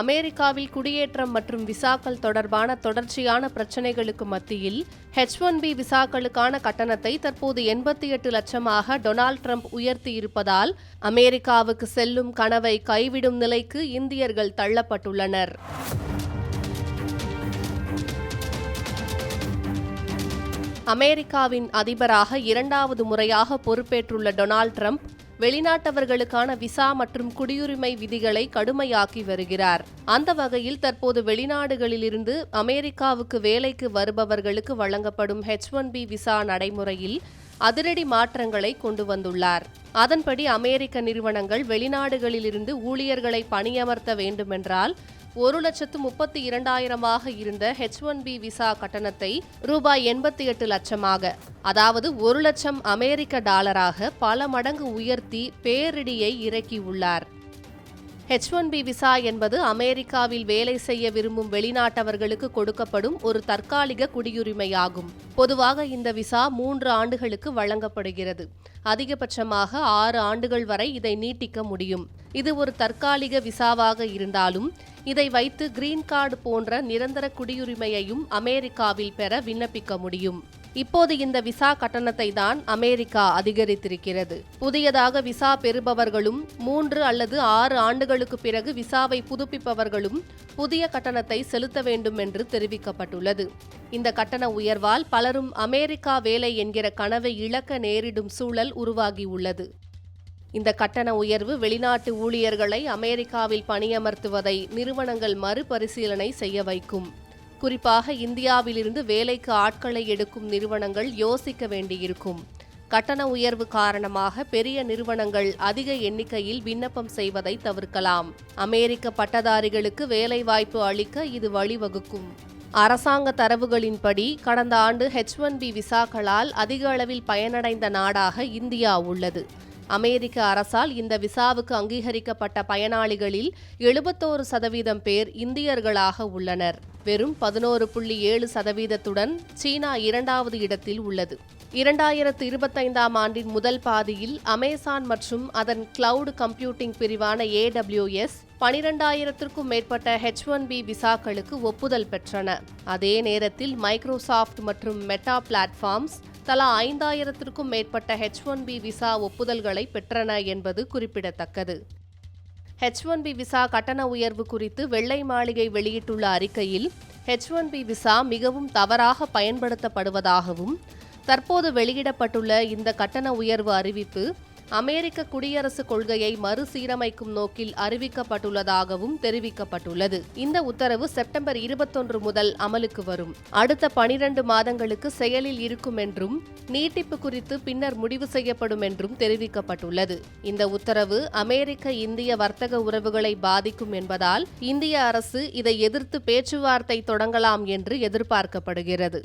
அமெரிக்காவில் குடியேற்றம் மற்றும் விசாக்கள் தொடர்பான தொடர்ச்சியான பிரச்சினைகளுக்கு மத்தியில் ஹெச் ஒன் பி விசாக்களுக்கான கட்டணத்தை தற்போது எண்பத்தி எட்டு லட்சமாக டொனால்ட் ட்ரம்ப் உயர்த்தியிருப்பதால் அமெரிக்காவுக்கு செல்லும் கனவை கைவிடும் நிலைக்கு இந்தியர்கள் தள்ளப்பட்டுள்ளனர். அமெரிக்காவின் அதிபராக இரண்டாவது முறையாக பொறுப்பேற்றுள்ள டொனால்ட் ட்ரம்ப் வெளிநாட்டவர்களுக்கான விசா மற்றும் குடியுரிமை விதிகளை கடுமையாக்கி வருகிறார். அந்த வகையில் தற்போது வெளிநாடுகளிலிருந்து அமெரிக்காவுக்கு வேலைக்கு வருபவர்களுக்கு வழங்கப்படும் ஹெச் ஒன் பி விசா நடைமுறையில் அதிரடி மாற்றங்களை கொண்டு வந்துள்ளார். அதன்படி அமெரிக்க நிறுவனங்கள் வெளிநாடுகளிலிருந்து ஊழியர்களை பணியமர்த்த வேண்டுமென்றால் ஒரு லட்சத்து முப்பத்தி இரண்டாயிரமாக இருந்த ஹெச் ஒன் பி விசா கட்டணத்தை ரூபாய் எண்பத்தி எட்டு லட்சமாக அதாவது ஒரு லட்சம் அமெரிக்க டாலராக பல மடங்கு உயர்த்தி பேரிடியை இறக்கியுள்ளார். ஹெச் ஒன் பி விசா என்பது அமெரிக்காவில் வேலை செய்ய விரும்பும் வெளிநாட்டவர்களுக்கு கொடுக்கப்படும் ஒரு தற்காலிக குடியுரிமையாகும். பொதுவாக இந்த விசா மூன்று ஆண்டுகளுக்கு வழங்கப்படுகிறது. அதிகபட்சமாக ஆறு ஆண்டுகள் வரை இதை நீட்டிக்க முடியும். இது ஒரு தற்காலிக விசாவாக இருந்தாலும் இதை வைத்து கிரீன் கார்டு போன்ற நிரந்தர குடியுரிமையையும் அமெரிக்காவில் பெற விண்ணப்பிக்க முடியும். இப்போது இந்த விசா கட்டணத்தை தான் அமெரிக்கா அதிகரித்திருக்கிறது. புதியதாக விசா பெறுபவர்களும் மூன்று அல்லது ஆறு ஆண்டுகளுக்கு பிறகு விசாவை புதுப்பிப்பவர்களும் புதிய கட்டணத்தை செலுத்த வேண்டும் என்று தெரிவிக்கப்பட்டுள்ளது. இந்த கட்டண உயர்வால் பலரும் அமெரிக்கா வேலை என்கிற கனவை இழக்க நேரிடும் சூழல் உருவாகியுள்ளது. இந்த கட்டண உயர்வு வெளிநாட்டு ஊழியர்களை அமெரிக்காவில் பணியமர்த்துவதை நிறுவனங்கள் மறுபரிசீலனை செய்ய வைக்கும். குறிப்பாக இந்தியாவிலிருந்து வேலைக்கு ஆட்களை எடுக்கும் நிறுவனங்கள் யோசிக்க வேண்டியிருக்கும். கட்டண உயர்வு காரணமாக பெரிய நிறுவனங்கள் அதிக எண்ணிக்கையில் விண்ணப்பம் செய்வதை தவிர்க்கலாம். அமெரிக்க பட்டதாரிகளுக்கு வேலைவாய்ப்பு அளிக்க இது வழிவகுக்கும். அரசாங்க தரவுகளின்படி கடந்த ஆண்டு ஹெச் ஒன் பி விசாக்களால் அதிக அளவில் பயனடைந்த நாடாக இந்தியா உள்ளது. அமெரிக்க அரசால் இந்த விசாவுக்கு அங்கீகரிக்கப்பட்ட பயனாளிகளில் எழுபத்தோரு சதவீதம் பேர் இந்தியர்களாக உள்ளனர். வெறும் பதினோரு புள்ளி ஏழு சதவீதத்துடன் சீனா இரண்டாவது இடத்தில் உள்ளது. இரண்டாயிரத்து இருபத்தைந்தாம் ஆண்டின் முதல் பாதியில் அமேசான் மற்றும் அதன் கிளவுட் கம்ப்யூட்டிங் பிரிவான ஏடபிள்யூஎஸ் பனிரெண்டாயிரத்திற்கும் மேற்பட்ட ஹெச் ஒன் பி விசாக்களுக்கு ஒப்புதல் பெற்றன. அதே நேரத்தில் மைக்ரோசாஃப்ட் மற்றும் மெட்டா பிளாட்ஃபார்ம்ஸ் தலா ஐந்தாயிரத்திற்கும் மேற்பட்ட ஹெச் ஒன் பி விசா ஒப்புதல்களை பெற்றன என்பது குறிப்பிடத்தக்கது. ஹெச் ஒன் பி விசா கட்டண உயர்வு குறித்து வெள்ளை மாளிகை வெளியிட்டுள்ள அறிக்கையில் ஹெச் ஒன் பி விசா மிகவும் தவறாக பயன்படுத்தப்படுவதாகவும் தற்போது வெளியிடப்பட்டுள்ள இந்த கட்டண உயர்வு அறிவிப்பு அமெரிக்க குடியரசுக் கொள்கையை மறுசீரமைக்கும் நோக்கில் அறிவிக்கப்பட்டுள்ளதாகவும் தெரிவிக்கப்பட்டுள்ளது. இந்த உத்தரவு செப்டம்பர் இருபத்தொன்று முதல் அமலுக்கு வரும். அடுத்த பனிரண்டு மாதங்களுக்கு செயலில் இருக்கும் என்றும் நீட்டிப்பு குறித்து பின்னர் முடிவு செய்யப்படும் என்றும் தெரிவிக்கப்பட்டுள்ளது. இந்த உத்தரவு அமெரிக்க இந்திய வர்த்தக உறவுகளை பாதிக்கும் என்பதால் இந்திய அரசு இதை எதிர்த்து பேச்சுவார்த்தை தொடங்கலாம் என்று எதிர்பார்க்கப்படுகிறது.